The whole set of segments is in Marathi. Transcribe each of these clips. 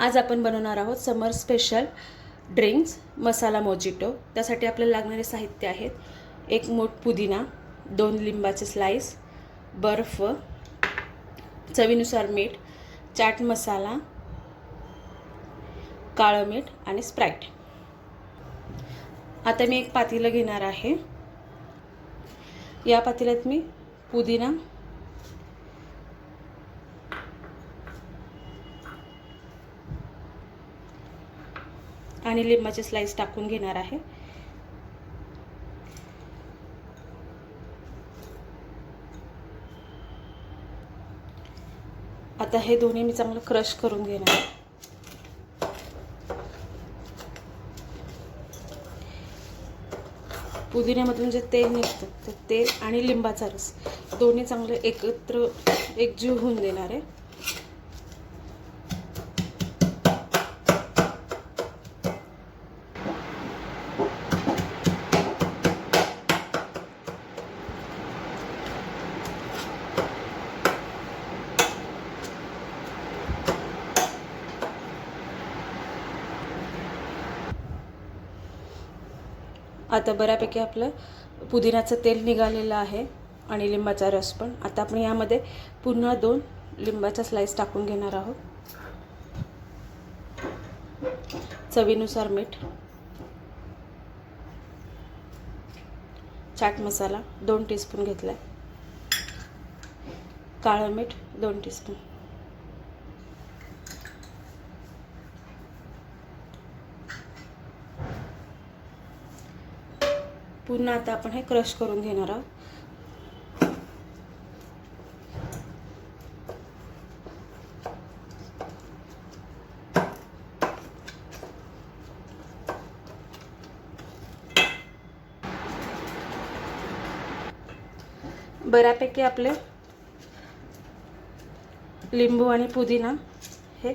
आज आपण बनवणार आहोत summer special drinks masala mojito. त्यासाठी आपल्याला लागणारे साहित्य आहेत. एक मोठ पुदिना दोन लिंबाचे स्लाईस बर्फ चवीनुसार मीठ चाट मसाला काळं मीठ आणि स्प्राईट. आता मी एक पातेलं घेणार आहे. या पातेल्यात मी पुदिना आणि लिंबाचे स्लाइस टाकून घेणार आहे. आता हे दोन्ही मी चांगलं क्रश करून घेणार आहे. पुदिन्यामधून जे तेल निघतं ते तेल आणि लिंबाचा रस दोन्ही चांगले एकत्र एकजीव होऊन देणार आहे. आता बऱ्यापैकी आपलं पुदिन्याचं तेल निघालेलं आहे आणि लिंबाचा रस पण. आता आपण यामध्ये पुन्हा दोन लिंबाचा स्लाइस टाकून घेणार आहोत. चवीनुसार मीठ चाट मसाला दोन टीस्पून घेतला काळं मीठ दोन टीस्पून पुन्हा आता आपण हे क्रश करून घेणार आहोत. बऱ्यापैकी आपले लिंबू आणि पुदिना हे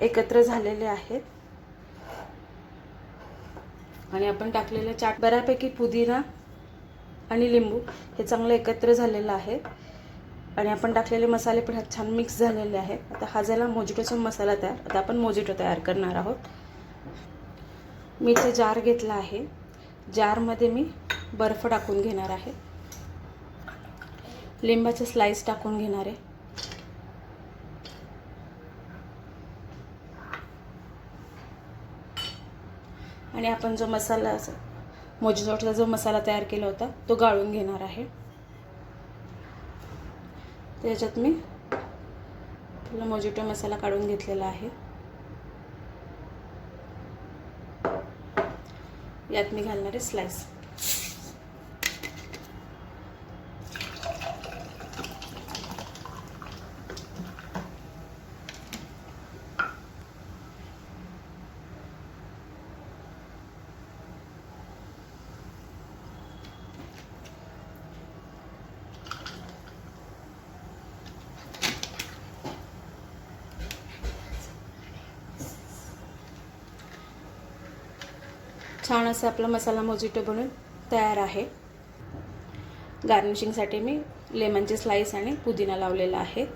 एकत्र झालेले आहेत. आणि आपण टाकलेलं चाट बऱ्यापैकी पुदिना आणि लिंबू हे चांगलं एकत्र झालेलं आहे. आणि आपण टाकलेले मसाले पण ह्यात छान मिक्स झालेले आहेत आता हा झाला मोजिटोचा मसाला तयार. आता आपण मोजिटो तयार करणार आहोत. मी इथे जार घेतला आहे. जारमध्ये मी बर्फ टाकून घेणार आहे. लिंबाचे स्लाइस टाकून घेणार आहे. आणि आपण जो मसाला मोजिटोचा जो मसाला तयार केला होता तो गाळून घेणार आहे. त्याच्यात मी आपला मोजिटो मसाला काढून घेतलेला आहे. यात मी घालणारे स्लाइस. छान असं आपला मसाला मोजिटो बनून तयार आहे. गार्निशिंगसाठी मी लेमनचे स्लाईस आणि पुदिना लावलेला आहे.